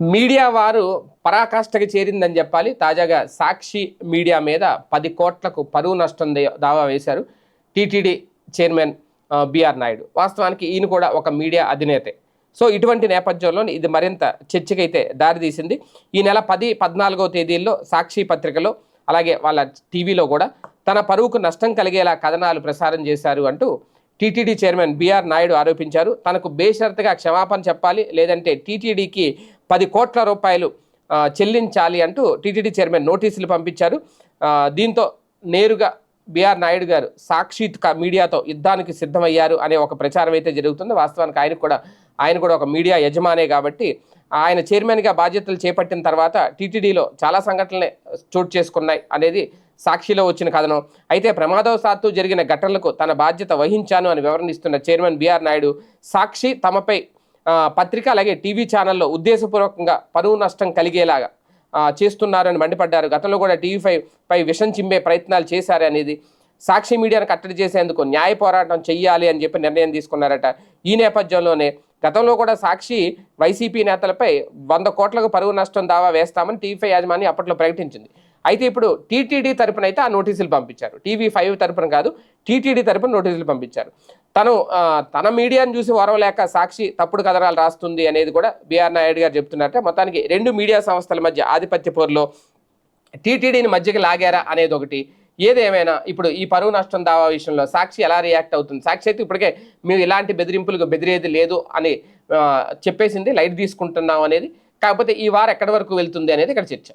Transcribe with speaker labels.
Speaker 1: Media వారు పరాకాష్ఠకి చేరిందని చెప్పాలి. తాజాగా సాక్షి మీడియా మీద పది కోట్లకు పరువు నష్టం దావా వేశారు టీటీడీ చైర్మన్ బిఆర్ నాయుడు. వాస్తవానికి ఈయన కూడా ఒక మీడియా అధినేతే. సో ఇటువంటి నేపథ్యంలో ఇది మరింత చర్చకైతే దారితీసింది ఈ నెల పది పద్నాలుగో తేదీల్లో సాక్షి పత్రికలో అలాగే వాళ్ళ టీవీలో కూడా తన పరువుకు నష్టం కలిగేలా కథనాలు ప్రసారం చేశారు అంటూ టీటీడీ చైర్మన్ బిఆర్ నాయుడు ఆరోపించారు. తనకు బేషరతుగా క్షమాపణ చెప్పాలి లేదంటే టీటీడీకి పది కోట్ల రూపాయలు చెల్లించాలి అంటూ టీటీడీ చైర్మన్ నోటీసులు పంపించారు. దీంతో నేరుగా బిఆర్ నాయుడు గారు సాక్షి మీడియాతో యుద్ధానికి సిద్ధమయ్యారు అనే ఒక ప్రచారం అయితే జరుగుతుంది. వాస్తవానికి ఆయన కూడా ఆయన కూడా ఒక మీడియా యజమానే కాబట్టి ఆయన చైర్మన్గా బాధ్యతలు చేపట్టిన తర్వాత టీటీడీలో చాలా సంఘటనలే చోటు చేసుకున్నాయి అనేది సాక్షిలో వచ్చిన కథనం. అయితే ప్రమాదవశాత్తు జరిగిన ఘటనలకు తన బాధ్యత వహించాను అని వివరణిస్తున్న చైర్మన్ బిఆర్ నాయుడు సాక్షి తమపై పత్రిక అలాగే టీవీ ఛానల్లో ఉద్దేశపూర్వకంగా పరువు నష్టం కలిగేలాగా చేస్తున్నారని మండిపడ్డారు. గతంలో కూడా టీవీ ఫైవ్ పై విషం చిమ్మే ప్రయత్నాలు చేశారు అనేది సాక్షి మీడియాను కట్టడి చేసేందుకు న్యాయ పోరాటం చెయ్యాలి అని చెప్పి నిర్ణయం తీసుకున్నారట. ఈ నేపథ్యంలోనే గతంలో కూడా సాక్షి వైసీపీ నేతలపై వంద కోట్లకు పరువు నష్టం దావా వేస్తామని టీవీ ఫైవ్ యాజమాన్యం అప్పట్లో ప్రకటించింది. అయితే ఇప్పుడు టీటీడీ తరపున అయితే ఆ నోటీసులు పంపించారు. టీవీ ఫైవ్ తరపున కాదు టీటీడీ తరపున నోటీసులు పంపించారు. తను తన మీడియాను చూసి వరవలేక సాక్షి తప్పుడు కథనాలు రాస్తుంది అనేది కూడా బీఆర్ నాయుడు గారు చెప్తున్నారట మొత్తానికి రెండు మీడియా సంస్థల మధ్య ఆధిపత్య పోరులో టీటీడీని మధ్యకి లాగారా అనేది ఒకటి. ఏదేమైనా ఇప్పుడు ఈ పరువు నష్టం దావా విషయంలో సాక్షి ఎలా రియాక్ట్ అవుతుంది? సాక్షి అయితే ఇప్పటికే మేము ఇలాంటి బెదిరింపులకు బెదిరేది లేదు అని చెప్పేసింది లైట్ తీసుకుంటున్నాం అనేది. కాకపోతే ఈ వారం ఎక్కడి వరకు వెళ్తుంది అనేది ఇక్కడ చర్చ.